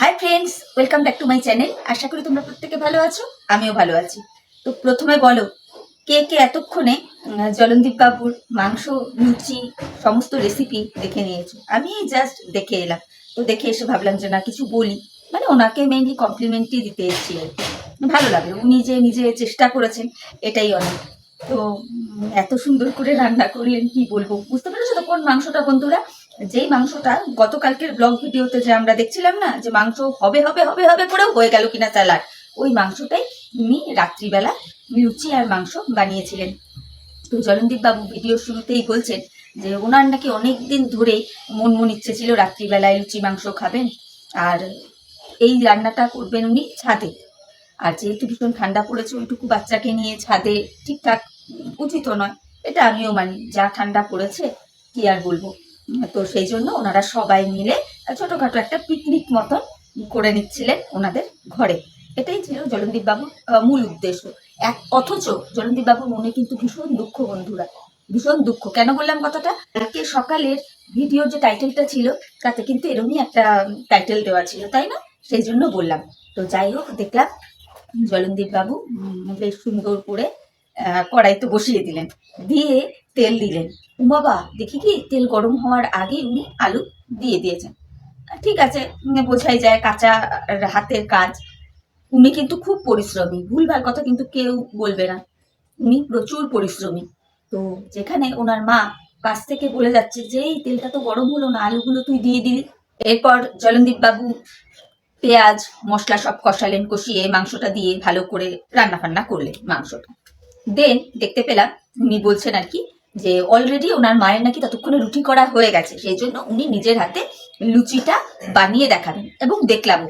Hi friends welcome back to my channel আশা করি তোমরা প্রত্যেকে ভালো আছো, আমিও ভালো আছি। তো প্রথমে বলো, কে কে এতক্ষণে জলনদীপ বাবুর মাংস, লুচি, সমস্ত রেসিপি দেখে নিয়েছো? আমি জাস্ট দেখে এলাম। তো দেখে এসে ভাবলাম যে না, কিছু বলি। মানে ওনাকে মেইনলি কমপ্লিমেন্টই দিতে এসেছি আর কি। ভালো লাগল, উনি যে নিজে চেষ্টা করেছেন, এটাই অনেক। তো এত সুন্দর করে রান্না করলেন, কি বলব? বুঝতে পেরেছ তো কোন মাংসটা বন্ধুরা? যেই মাংসটা গতকালকের ব্লগ ভিডিওতে যে আমরা দেখছিলাম না, যে মাংস হবে হবে হবে হবে করেও হয়ে গেল কিনা স্যালাড ওই মাংসটাই উনি রাত্রিবেলা লুচি আর মাংস বানিয়েছিলেন। তো জলনদীপ বাবু ভিডিও শুরুতেই বলছেন যে ওনার নাকি অনেক দিন ধরেই মন মন ইচ্ছে ছিল রাত্রিবেলায় লুচি মাংস খাবেন, আর এই রান্নাটা করবেন উনি ছাদে। আর যেহেতু ভীষণ ঠান্ডা পড়েছে, ওইটুকু বাচ্চাকে নিয়ে ছাদে ঠিকঠাক উচিত নয়, এটা আমিও মানি, যা ঠান্ডা পড়েছে, কি আর বলব। তো সেই জন্য ওনারা সবাই মিলে ছোটখাটো একটা পিকনিক মতন করে নিচ্ছিলেন ওনাদের ঘরে। এটাই ছিল জলনদীপ বাবুর মূল উদ্দেশ্য। এক অথচ জলনদীপ বাবুর মনে কিন্তু ভীষণ দুঃখ বন্ধুরা ভীষণ দুঃখ। কেন বললাম কথাটা? আজকে সকালের ভিডিওর যে টাইটেলটা ছিল তাতে কিন্তু এরমই একটা টাইটেল দেওয়া ছিল তাই না? সেই জন্য বললাম। তো যাই হোক দেখলাম জলনদীপ বাবু বেশ সুন্দর করে আহ, কড়াইতে বসিয়ে দিলেন। দিয়ে তেল দিলেন। বাবা, দেখি কি? তেল গরম হওয়ার আগে উনি আলু দিয়ে দিয়েছেন। ঠিক আছে, বোঝাই যায় কাঁচা হাতের কাজ। উনি কিন্তু খুব পরিশ্রমী। ভুলভাল কথা কিন্তু কেউ বলবে না। উনি প্রচুর পরিশ্রমী। তো যেখানে ওনার মা কাছ থেকে বলে যাচ্ছে যে, এই তেলটা তো গরম হলো না, আলুগুলো তুই দিয়ে দিলি। এরপর জলনদীপ বাবু পেঁয়াজ, মশলা সব কষালেন, কষিয়ে মাংসটা দিয়ে ভালো করে রান্না ফান্না করলেন মাংসটা। দেন দেখতে পেলাম উনি বলছেন আর কি যে অলরেডি ওনার মায়ের নাকি ততক্ষণে রুটি করা হয়ে গেছে, সেই জন্য উনি নিজের হাতে লুচিটা বানিয়ে দেখাবেন এবং দেখলামও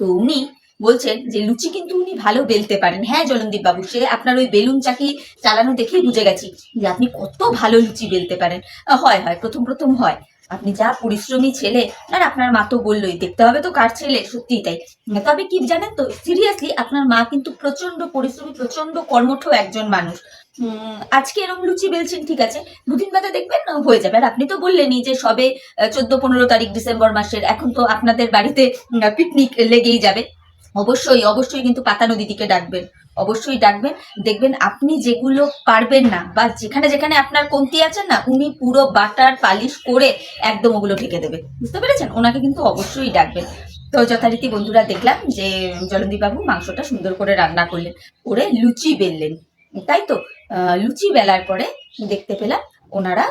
তো উনি বলছেন যে লুচি কিন্তু উনি ভালো বেলতে পারেন। হ্যাঁ জলনদীপ বাবু, সে আপনার ওই বেলুন চাকি চালানো দেখেই বুঝে গেছি যে আপনি কত ভালো লুচি বেলতে পারেন। হয় হয়, প্রথম প্রথম হয়। আপনি যা পরিশ্রমী ছেলে, আর আপনার মা তো বললোই, দেখতে হবে তো কার ছেলে, সত্যিই তাই। তবে কি জানেন তো সিরিয়াসলি আপনার মা কিন্তু প্রচণ্ড পরিশ্রমী প্রচণ্ড কর্মঠ একজন মানুষ। আজকে এরকম লুচি বেলছেন, ঠিক আছে। দুদিন বাদে দেখবেন হয়ে যাবে। আর আপনি তো বললেনই যে সবে চোদ্দ, পনেরো তারিখ ডিসেম্বর মাসের, এখন তো আপনাদের বাড়িতে পিকনিক লেগেই যাবে। অবশ্যই অবশ্যই কিন্তু পাতানো দিদিকে ডাকবেন। অবশ্যই ডাকবেন। দেখবেন আপনি যেগুলো পারবেন না, বা যেখানে যেখানে আপনার কমতি আছে না, উনি পুরো বাটার পালিশ করে একদম ওগুলো ঢেকে দেবে। বুঝতে পেরেছেন? ওনাকে কিন্তু অবশ্যই ডাকবেন। তো যথারীতি বন্ধুরা দেখলাম যে জলন্দীবাবু মাংসটা সুন্দর করে রান্না করলেন, করে লুচি বেললেন। তাই তো লুচি বেলার পরে দেখতে পেলাম ওনারা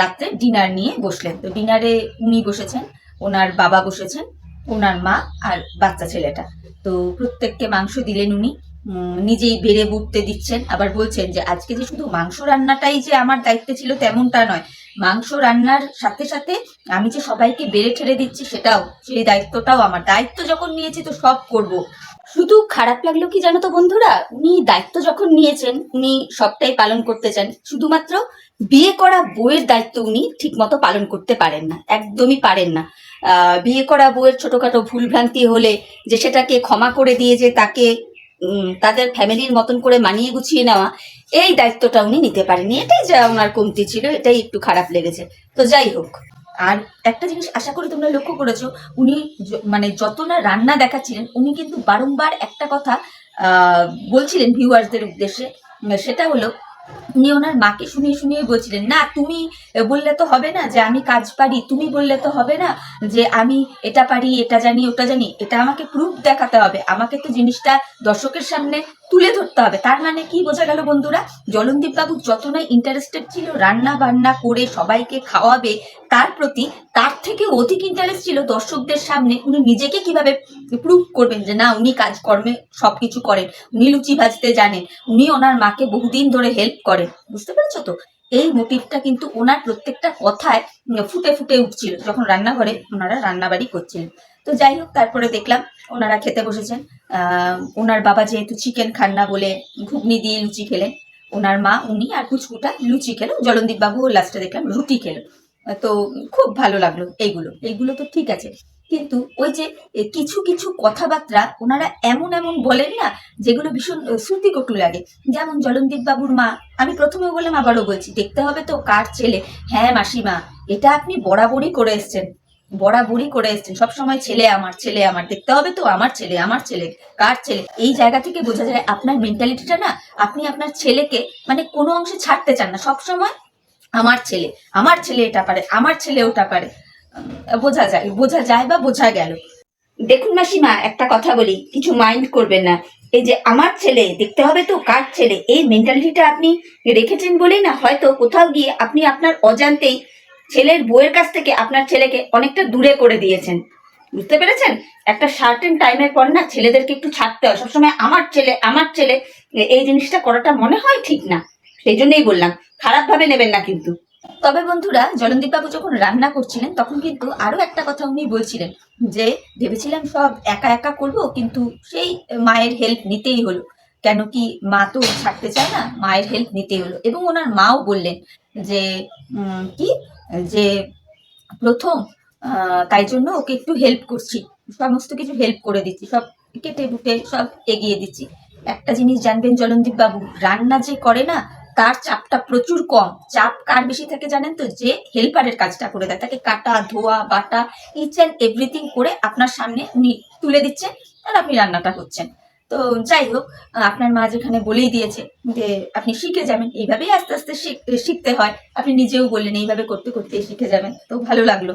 রাত্রে ডিনার নিয়ে বসলেন। তো ডিনারে উনি বসেছেন, ওনার বাবা বসেছেন, ওনার মা আর বাচ্চা ছেলেটা। তো প্রত্যেককে মাংস দিলেন উনি। নিজেই বেড়ে বুটতে দিচ্ছেন। আবার বলছেন যে, আজকে যে শুধু মাংস রান্নাটাই যে আমার দায়িত্বে ছিল তেমনটা নয়। মাংস রান্নার সাথে সাথে আমি যে সবাইকে বেড়ে ঠেড়ে দিচ্ছি সেটাও, সেই দায়িত্বটাও আমার। দায়িত্ব যখন নিয়েছি তো সব করব। শুধু খারাপ লাগল কি জানো তো বন্ধুরা? উনি দায়িত্ব যখন নিয়েছেন, উনি সবটাই পালন করতে চান। শুধুমাত্র বিয়ে করা বইয়ের দায়িত্ব উনি ঠিকমতো পালন করতে পারেন না, একদমই পারেন না। বিয়ে করা বইয়ের ছোটখাটো ভুলভ্রান্তি হলে যে সেটাকে ক্ষমা করে দিয়ে যে তাকে তাদের ফ্যামিলির মতন করে মানিয়ে গুছিয়ে নেওয়া, এই দায়িত্বটা উনি নিতে পারেনি এটাই যা ওনার কমতি ছিল, এটাই একটু খারাপ লেগেছে। তো যাই হোক আর একটা জিনিস আশা করি তোমরা লক্ষ্য করেছ, উনি মানে যত না রান্না দেখাচ্ছিলেন, উনি কিন্তু বারংবার একটা কথা বলছিলেন ভিউয়ার্সদের উদ্দেশ্যে। সেটা হলো, উনি ওনার মাকে শুনিয়ে শুনিয়ে বলছিলেন, না, তুমি বললে তো হবে না যে আমি কাজ পারি, তুমি বললে তো হবে না যে আমি এটা পারি, এটা জানি, ওটা জানি। এটা আমাকে প্রুফ দেখাতে হবে। আমাকে তো জিনিসটা দর্শকের সামনে তুলে ধরতে হবে। তার মানে কি বোঝা গেল বন্ধুরা? জলনদীপ বাবু যত না ইন্টারেস্টেড ছিল রান্না বান্না করে সবাইকে খাওয়াবে তার প্রতি তার থেকে অধিক ইন্টারেস্ট ছিল দর্শকদের সামনে। উনি নিজেকে কীভাবে প্রুভ করবেন যে না, উনি কাজকর্মে সবকিছু করেন, উনি লুচি ভাজতে জানেন, উনি ওনার মাকে বহুদিন ধরে হেল্প করেন। বুঝতে পেরেছ তো? এই মোটিভটা কিন্তু ওনার প্রত্যেকটা কথায় ফুটে ফুটে উঠছিল। যখন রান্নাঘরে ওনারা রান্নাবাড়ি করছিলেন। তো যাই হোক, তারপরে দেখলাম ওনারা খেতে বসেছেন। ওনার বাবা যেহেতু চিকেন খান না বলে ঘুগনি দিয়ে লুচি খেলেন, ওনার মা, উনি আর কুচকুটা লুচি খেলো, জলনদীপ বাবু লাস্টে দেখলাম রুটি খেলো। তো খুব ভালো লাগল এইগুলো এইগুলো তো ঠিক আছে। কিন্তু ওই যে কিছু কিছু কথাবার্তা ওনারা এমন এমন বলেন না, যেগুলো ভীষণ শ্রুতিকটু লাগে। যেমন জলনদীপ বাবুর মা, আমি প্রথমে বললাম, আবারও বলছি, দেখতে হবে তো কার ছেলে। হ্যাঁ মাসিমা, এটা আপনি বরাবরই করে এসছেন। বরাবরই করে এসছেন। সবসময় ছেলে আমার ছেলে আমার। দেখতে হবে তো, আমার ছেলে আমার ছেলে, কার ছেলে? এই জায়গা থেকে বোঝা যায় আপনার মেন্টালিটিটা না, আপনি আপনার ছেলেকে মানে কোনো অংশে ছাড়তে চান না। সবসময় আমার ছেলে আমার ছেলে এটা পারে, আমার ছেলে ওটা পারে। বোঝা যায় বোঝা যায় বা বোঝা গেল। দেখুন মাসিমা, একটা কথা বলি, কিছু মাইন্ড করবেন না। এই যে আমার ছেলে, দেখতে হবে তো, কার ছেলে? এই মেন্টালিটিটা আপনি রেখেছেন বলেই না, হয়তো কোথাও গিয়ে আপনি আপনার অজান্তেই ছেলের বউয়ের কাছ থেকে আপনার ছেলেকে অনেকটা দূরে করে দিয়েছেন। বুঝতে পেরেছেন? একটা সার্টেন টাইমের পর না ছেলেদেরকে একটু ছাড়তে হয়। সবসময় আমার ছেলে আমার ছেলে, এই জিনিসটা করাটা মনে হয় ঠিক না। সেই জন্যই বললাম খারাপ ভাবে নেবেন না কিন্তু। তবে বন্ধুরা জলনদীপ বাবু যখন রান্না করছিলেন, তখন কিন্তু আরও একটা কথা উনি বলছিলেন, যে ভেবেছিলাম সব একা একা করব, কিন্তু সেই মায়ের হেল্প নিতেই হলো। কেন কি মা তো ছাড়তে চায় না, মায়ের হেল্প নিতেই হলো। এবং ওনার মাও বললেন যে কি? যে প্রথম তাই জন্য ওকে একটু হেল্প করছি। সমস্ত কিছু হেল্প করে দিচ্ছি, সব কেটে বুটে সব এগিয়ে দিচ্ছি। একটা জিনিস জানবেন জলনদীপ বাবু, রান্না যে করে না, তার চাপটা প্রচুর কম। চাপ কার বেশি থাকে জানেন তো? যে হেল্পারের কাজটা করে দেয়। তাকে কাটা, ধোয়া, বাটা ইচ অ্যান্ড এভরিথিং করে আপনার সামনে তুলে দিচ্ছেন আর আপনি রান্নাটা করছেন। তো যাই হোক আপনার মা যেখানে বলেই দিয়েছে যে আপনি শিখে যাবেন, এইভাবেই আস্তে আস্তে শিখ- শিখতে হয়। আপনি নিজেও বললেন এইভাবে করতে করতে শিখে যাবেন। তো ভালো লাগল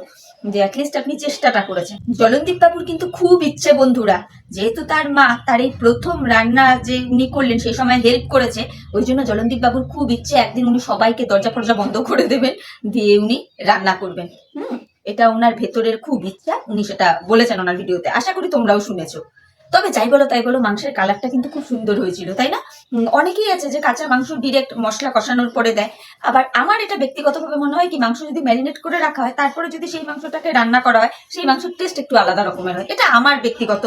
যে অ্যাটলিস্ট আপনি চেষ্টাটা করেছেন। জলনদীপ বাবুর কিন্তু খুব ইচ্ছে বন্ধুরা। যেহেতু তার মা, তার এই প্রথম রান্না যে উনি করলেন সেই সময় হেল্প করেছে, ওই জন্য জলনদীপ বাবুর খুব ইচ্ছে একদিন উনি সবাইকে দরজা ফরজা বন্ধ করে দেবেন, দিয়ে উনি রান্না করবেন। হুম, এটা ওনার ভেতরের খুব ইচ্ছা, উনি সেটা বলেছেন ওনার ভিডিওতে আশা করি তোমরাও শুনেছো। তবে যাই বলো তাই বলো মাংসের কালারটা কিন্তু খুব সুন্দর হয়েছিল তাই না? অনেকেই আছে যে কাঁচা মাংস ডিরেক্ট মশলা কষানোর পরে দেয়। আবার আমার এটা ব্যক্তিগতভাবে মনে হয় কি মাংস যদি ম্যারিনেট করে রাখা হয় তারপরে যদি সেই মাংসটাকে রান্না করা হয় সেই মাংসের টেস্ট একটু আলাদা রকমের হয়। এটা আমার ব্যক্তিগত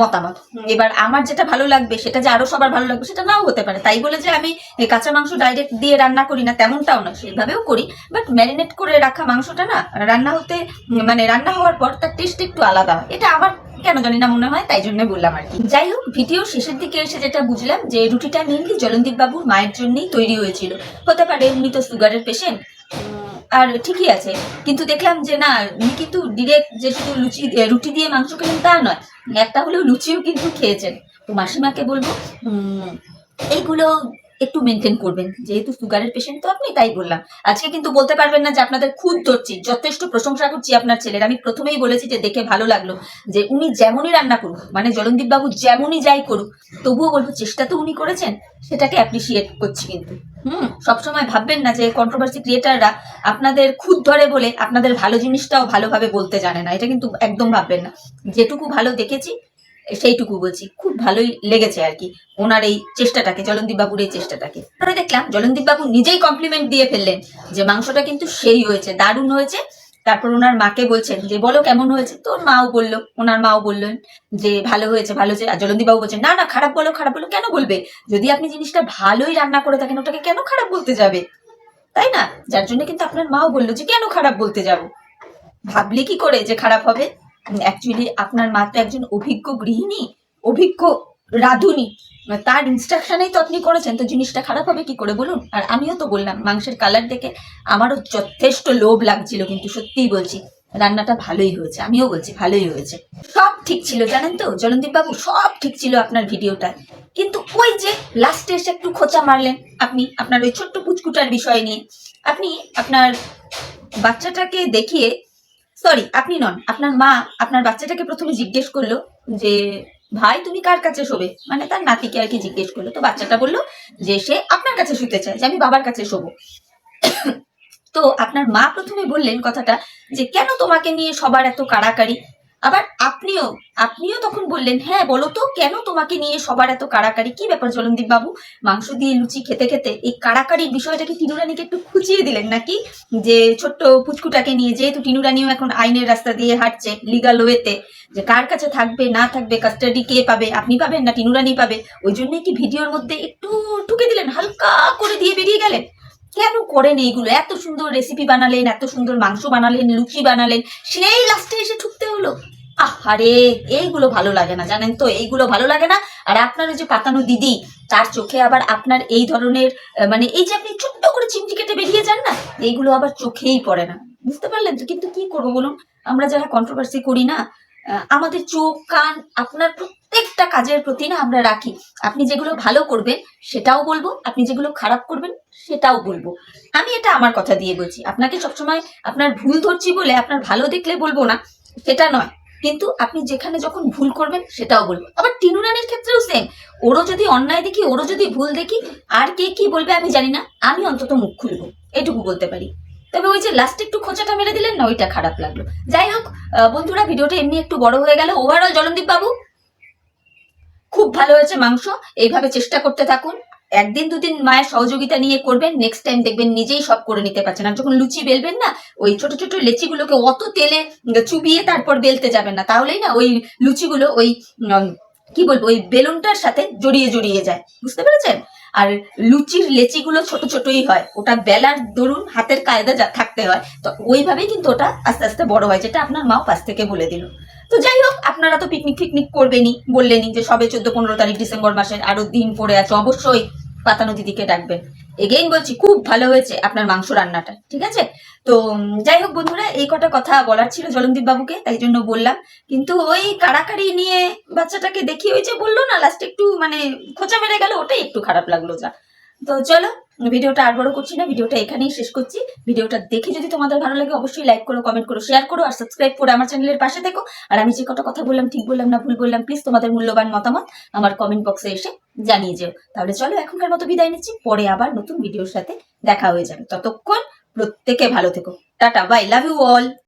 মতামত। এবার আমার যেটা ভালো লাগবে সেটা যে আরও সবার ভালো লাগবে সেটা নাও হতে পারে। তাই বলে যে আমি কাঁচা মাংস ডাইরেক্ট দিয়ে রান্না করি না তেমনটাও না সেইভাবেও করি। বাট ম্যারিনেট করে রাখা মাংসটা না রান্না হতে মানে রান্না হওয়ার পর তার টেস্ট একটু আলাদা হয়। এটা আমার কেন জানি না মনে হয়, তাই জন্য বললাম আর কি। যাই হোক, ভিডিও শেষের দিকে এসে যেটা বুঝলাম যে রুটিটা মেনলি জলনদীপ বাবুর মায়ের জন্যই তৈরি হয়েছিল। হতে পারে উনি তো সুগারের পেশেন্ট আর ঠিকই আছে। কিন্তু দেখলাম যে না কিন্তু ডিরেক্ট যে শুধু লুচি রুটি দিয়ে মাংস খেলেন তা নয় একটা হলেও লুচিও কিন্তু খেয়েছেন। তো মাসিমাকে বলব এইগুলো একটু মেনটেন করবেন। যেহেতু সুগারের পেশেন্ট তো আপনি, তাই বললাম। আজকে কিন্তু বলতে পারবেন না যে আপনাদের খুদ ধরছি, যথেষ্ট প্রশংসা করছি আপনার ছেলের। আমি প্রথমেই বলেছি যে দেখে ভালো লাগল যে উনি যেমনই রান্না করুক মানে জলনদীপ বাবু যেমনই যাই করুক, তবুও বলব চেষ্টা তো উনি করেছেন, সেটাকে অ্যাপ্রিসিয়েট করছি কিন্তু। হুম, সবসময় ভাববেন না যে কন্ট্রোভার্সি ক্রিয়েটাররা আপনাদের খুদ ধরে বলে আপনাদের ভালো জিনিসটাও ভালোভাবে বলতে জানে না। এটা কিন্তু একদম ভাববেন না। যেটুকু ভালো দেখেছি সেইটুকু বলছি। খুব ভালোই লেগেছে আর কি ওনার এই চেষ্টাটাকে, জলনদীপ বাবুর এই চেষ্টাটাকে। পরে দেখলাম জলনদীপ বাবু নিজেই কমপ্লিমেন্ট দিয়ে ফেললেন যে মাংসটা কিন্তু সেই হয়েছে, দারুণ হয়েছে। তারপর ওনার মাকে বলছেন যে, বলো কেমন হয়েছে? তো ওর মাও বলল, ওনার মাও বললেন যে, ভালো হয়েছে ভালো হয়েছে। আর জলনদীপ বাবু বলছেন, না না, খারাপ বলো খারাপ বলো, কেন বলবে? যদি আপনি জিনিসটা ভালোই রান্না করে থাকেন, ওটাকে কেন খারাপ বলতে যাবে? তাই না? যার জন্য কিন্তু আপনার মাও বলল যে, কেন খারাপ বলতে যাব? ভাবলে কি করে যে, খারাপ হবে? অ্যাকচুয়ালি আপনার মা তো একজন অভিজ্ঞ গৃহিণী, অভিজ্ঞ রাঁধুনি। তার ইনস্ট্রাকশনেই তো আপনি করেছেন, তো জিনিসটা খারাপ হবে কি করে বলুন? আর আমিও তো বললাম, মাংসের কালার দেখে আমারও যথেষ্ট লোভ লাগছিল, কিন্তু সত্যিই বলছি, রান্নাটা ভালোই হয়েছে, আমিও বলছি ভালোই হয়েছে। সব ঠিক ছিল, জানেন তো? জলনদীপ বাবু সব ঠিক ছিল আপনার ভিডিওটা কিন্তু ওই যে লাস্টে এসে একটু খোঁচা মারলেন আপনি, আপনার ওই ছোট্ট পুচকুটার বিষয় নিয়ে। আপনি আপনার বাচ্চাটাকে দেখিয়ে সরি আপনি নন। আপনার মা আপনার বাচ্চাটাকে প্রথমে জিজ্ঞেস করল যে, ভাই, তুমি কার কাছে শোবে? মানে তার নাতিকে আর কি জিজ্ঞেস করল। তো বাচ্চাটা বলল যে, সে আপনার কাছে শুতে চায় যে, আমি বাবার কাছে শোবো। তো আপনার মা প্রথমে বললেন কথাটা যে, কেন তোমাকে নিয়ে সবার এত কাড়াকাড়ি? আবার আপনিও আপনিও তখন বললেন হ্যাঁ বলো তো, কেন তোমাকে নিয়ে সবার এত কাড়াকাড়ি? কি ব্যাপার জলনদীপ বাবু? মাংস দিয়ে লুচি খেতে খেতে এই কাড়াকাড়ির বিষয়টাকে টিনুরানিকে একটু খুঁচিয়ে দিলেন নাকি? যে ছোট্ট পুচকুটাকে নিয়ে যেহেতু টিনুরানিও এখন আইনের রাস্তা দিয়ে হাঁটছে লিগাল ওয়েতে যে কার কাছে থাকবে, না থাকবে কাস্টাডি কে পাবে, আপনি পাবেন না, টিনুরানি পাবে, ওই জন্যই কি ভিডিওর মধ্যে একটু ঠুকে দিলেন, হালকা করে দিয়ে বেরিয়ে গেলেন? কেন করেন এইগুলো? এত সুন্দর রেসিপি বানালেন, এত সুন্দর মাংস বানালেন, লুচি বানালেন, সেই লাস্টে এসে ঠুকতে হলো? আহারে, এইগুলো ভালো লাগে না, জানেন তো? এইগুলো ভালো লাগে না। আর আপনার ওই যে পাতানো দিদি, তার চোখে আবার আপনার এই ধরনের মানে এই যে আপনি ছোট্ট করে চিমটি কেটে বেরিয়ে যান না, এইগুলো আবার চোখেই পড়ে না। বুঝতে পারলেন তো? কিন্তু কি করব বলুন? আমরা যারা কন্ট্রোভার্সি করি না আমাদের চোখ, কান, আপনার প্রত্যেকটা কাজের প্রতি না আমরা রাখি। আপনি যেগুলো ভালো করবেন, সেটাও বলব। আপনি যেগুলো খারাপ করবেন, সেটাও বলব। আমি এটা আমার কথা দিয়ে বলছি। আপনাকে সবসময় আপনার ভুল ধরছি বলে, আপনার ভালো দেখলে বলব না, সেটা নয়। কিন্তু আপনি যেখানে যখন ভুল করবেন সেটাও বলব আবার টিনু রানের ক্ষেত্রেও সেম ওরও যদি অন্যায় দেখি, ওরও যদি ভুল দেখি, আর কে কি বলবে আমি জানি না। আমি অন্তত মুখ খুলব, এটুকু বলতে পারি। তবে ওই যে লাস্টে একটু খোঁচাটা মেরে দিলেন না, ওইটা খারাপ লাগল। যাই হোক বন্ধুরা, ভিডিওটা এমনি একটু বড় হয়ে গেল। ওভারঅল জলনদীপ বাবু, খুব ভালো হয়েছে মাংস। এইভাবে চেষ্টা করতে থাকুন। একদিন দুদিন মায়ের সহযোগিতা নিয়ে করবেন নেক্সট টাইম দেখবেন নিজেই সব করে নিতে পারছেন। আর যখন লুচি বেলবেন না, ওই ছোট ছোট লেচিগুলোকে অত তেলে চুবিয়ে তারপর বেলতে যাবেন না। তাহলেই না ওই লুচিগুলো ওই কি বলব, ওই বেলুনটার সাথে জড়িয়ে জড়িয়ে যায়। বুঝতে পেরেছেন? আর লুচির লেচিগুলো ছোট ছোটই হয়। ওটা বেলার দরুন হাতের কায়দা যা- থাকতে হয়। তো ওইভাবেই কিন্তু ওটা আস্তে আস্তে বড় হয়, যেটা আপনার মাও পাশ থেকে বলে দিল। তো যাই হোক, আপনারা তো পিকনিক ফিকনিক করবেনই। বললেনই যে সবে চোদ্দ পনেরো তারিখ ডিসেম্বর মাসের আরও দিন পড়ে আছে, অবশ্যই পাতানো দিদিকে ডাকবেন। এগেইন বলছি, খুব ভালো হয়েছে আপনার মাংস রান্নাটা, ঠিক আছে? তো যাই হোক বন্ধুরা, এই কটা কথা বলার ছিল জলনদীপ বাবুকে, তাই জন্য বললাম। কিন্তু ওই কাড়াকাড়ি নিয়ে বাচ্চাটাকে দেখি, ওই যে বলল না লাস্টে একটু মানে খোঁচা মেরে গেল, ওটাই একটু খারাপ লাগল যা। তো চলো, ভিডিওটা আর বড় করছি না, ভিডিওটা এখানেই শেষ করছি। ভিডিওটা দেখে যদি তোমাদের ভালো লাগে, অবশ্যই লাইক করো কমেন্ট করো শেয়ার করো, আর সাবস্ক্রাইব করে আমার চ্যানেলের পাশে থেকো। আর আমি যে কটা কথা বললাম, ঠিক বললাম না ভুল বললাম প্লিজ তোমাদের মূল্যবান মতামত আমার কমেন্ট বক্সে এসে জানিয়ে যেও। তাহলে চলো, এখনকার মতো বিদায় নিচ্ছি, পরে আবার নতুন ভিডিওর সাথে দেখা হয়ে যাবে। ততক্ষণ প্রত্যেকে ভালো থেকো। Ta-ta bye love you all